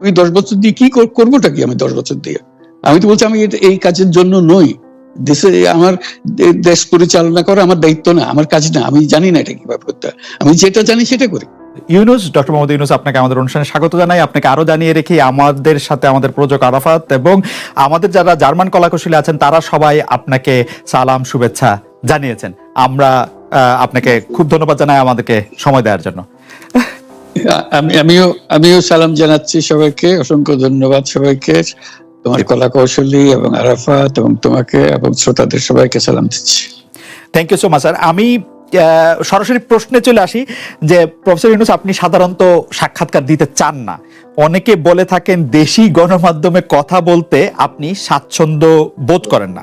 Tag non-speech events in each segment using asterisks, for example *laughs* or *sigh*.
আমি দশ বছর দিয়ে কি কর- করবোটা কি আমি দশ বছর দিয়ে? আমি তো বলছি আমি এই কাজের জন্য নই। দেশে আমার দেশ পরিচালনা করা আমার দায়িত্ব না, আমার কাজ না। আমি জানি না এটা কীভাবে করতে আমি যেটা জানি সেটা করি। ইউনুস, ডক্টর মোহাম্মদ ইউনুস, আপনাকে আমাদের অনুষ্ঠানে স্বাগত জানাই। আপনাকে আরও জানিয়ে রেখে আমাদের সাথে আমাদের প্রযোজক আরাফাত এবং আমাদের যারা জার্মান কলাকুশলী আছেন, তারা সবাই আপনাকে সালাম, শুভেচ্ছা জানিয়েছেন। আমরা আপনাকে খুব ধন্যবাদ জানাই আমাদেরকে সময় দেওয়ার জন্য। আমিও আমিও সালাম জানাচ্ছি সবাইকে অসংখ্য ধন্যবাদ সবাইকে। তোমার কলা কৌশলী এবং আরাফাত এবং তোমাকে এবং শ্রোতাদের সবাইকে সালাম দিচ্ছি। Thank you so much sir আমি সরাসরি প্রশ্নে চলে আসি যে প্রফেসর ইউনুস আপনি সাধারণত সাক্ষাৎকার দিতে চান না। অনেকে বলে থাকেন দেশি গণমাধ্যমে কথা বলতে আপনি স্বাচ্ছন্দ্য বোধ করেন না।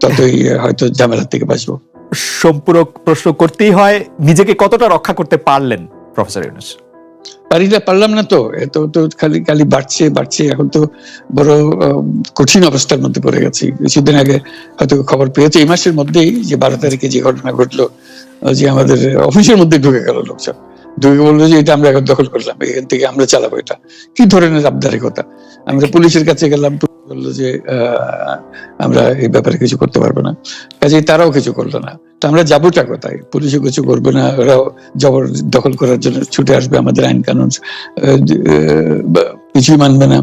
ততই হয়তো ঝামেলার থেকে বাঁচবো। সম্পূরক প্রশ্ন করতেই হয় নিজেকে কতটা রক্ষা করতে পারলেন প্রফেসর ইউনুস? পারি না পারলাম না তো এত তো খালি খালি বাড়ছে বাড়ছে এখন তো বড় কঠিন অবস্থার মধ্যে পড়ে গেছি। কিছুদিন আগে হয়তো খবর পেয়েছে এই মাসের মধ্যেই যে বারো তারিখে যে ঘটনা ঘটলো যে আমাদের অফিসের মধ্যে ঢুকে গেল লোকজন। ঢুকে বলল যে এটা আমরা এখন দখল করলাম এখান থেকে আমরা চালাবো এটা। কি ধরনের আবদারিকতা? আমরা পুলিশের কাছে গেলাম বলল যে আমরা এই ব্যাপারে কিছু করতে পারব না। কাজে তারাও কিছু করল না। তো আমরা যাবোটা কোথায়? পুলিশও কিছু করবে না ওরাও জবর দখল করার জন্য ছুটে আসবে আমাদের আইন কানুন কিছুই মানবে না।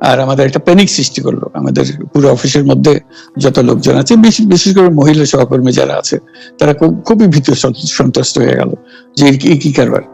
আর আমাদের একটা প্যানিক সৃষ্টি করল আমাদের পুরো অফিসের মধ্যে যত লোকজন আছে বিশেষ করে মহিলা সহকর্মী যারা আছে তারা খুবই ভীত সন্ত- সন্ত্রস্ত হয়ে গেল যে কি- কি কারবার?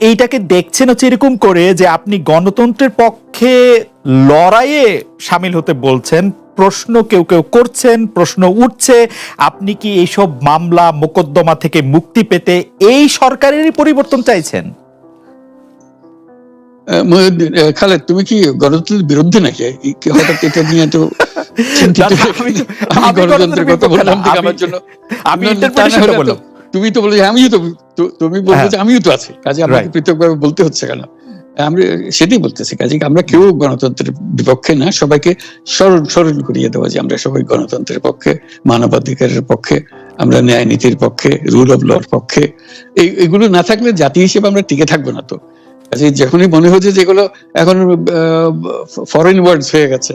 এইটাকে দেখছেন হচ্ছে এরকম করে যে আপনি গণতন্ত্রের পক্ষে লড়াইয়ে সামিল হতে বলছেন প্রশ্ন কেউ কেউ করছেন প্রশ্ন উঠছে আপনি কি এইসব মামলা মোকদ্দমা থেকে মুক্তি পেতে এই সরকারেরই পরিবর্তন চাইছেন? খালেদ তুমি কি গণতন্ত্রের বিরুদ্ধে নাকি? হঠাৎ এটা নিয়ে *laughs* তো আমি- গণতন্ত্রের কথা বললাম আমার আমি- জন্য আমি বললাম। তুমি তো বলে আমিও তো তুমি বলছো হ্যাঁ। যে আমিও তো আছি। কাজে আমাকে পৃথকভাবে বলতে হচ্ছে কেন? আমরা সেটাই বলতেছি। কাজে আমরা কেউ গণতন্ত্রের বিপক্ষে না। সবাইকে স্মরণ স্মরণ করিয়ে দেওয়া যে আমরা সবাই গণতন্ত্রের পক্ষে মানবাধিকারের পক্ষে আমরা ন্যায় নীতির পক্ষে রুল অফ লর পক্ষে। এই এগুলো না থাকলে জাতি হিসেবে আমরা টিকে থাকব না তো। কাজে যখনই মনে হচ্ছে যে এগুলো এখন ফরেন ওয়ার্ডস হয়ে গেছে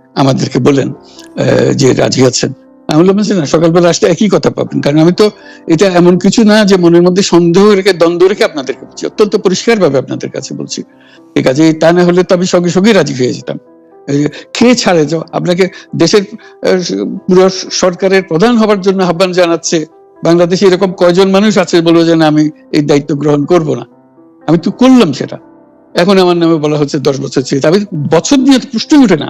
আমাদেরকে বলেন যে রাজি আছেন। আমি বললাম, না সকালবেলা আসলে একই কথা পাবেন। কারণ আমি তো এটা এমন কিছু না যে মনের মধ্যে সন্দেহ রেখে, দ্বন্দ্ব রেখে আপনাদেরকে বলছি। অত্যন্ত আপনাদের কাছে বলছি। ঠিক আছে তা না হলে তো আমি সঙ্গে সঙ্গে রাজি হয়ে যেতাম। এই যে কে ছাড়ে তো আপনাকে দেশের পুরো সরকারের প্রধান হবার জন্য আহ্বান জানাচ্ছে। বাংলাদেশে এরকম কয়জন মানুষ আছে বলব যে, না, আমি এই দায়িত্ব গ্রহণ করব না। আমি তো করলাম সেটা। এখন আমার নামে বলা হচ্ছে দশ বছর চেয়ে আমি বছর তো প্রশ্ন উঠে না।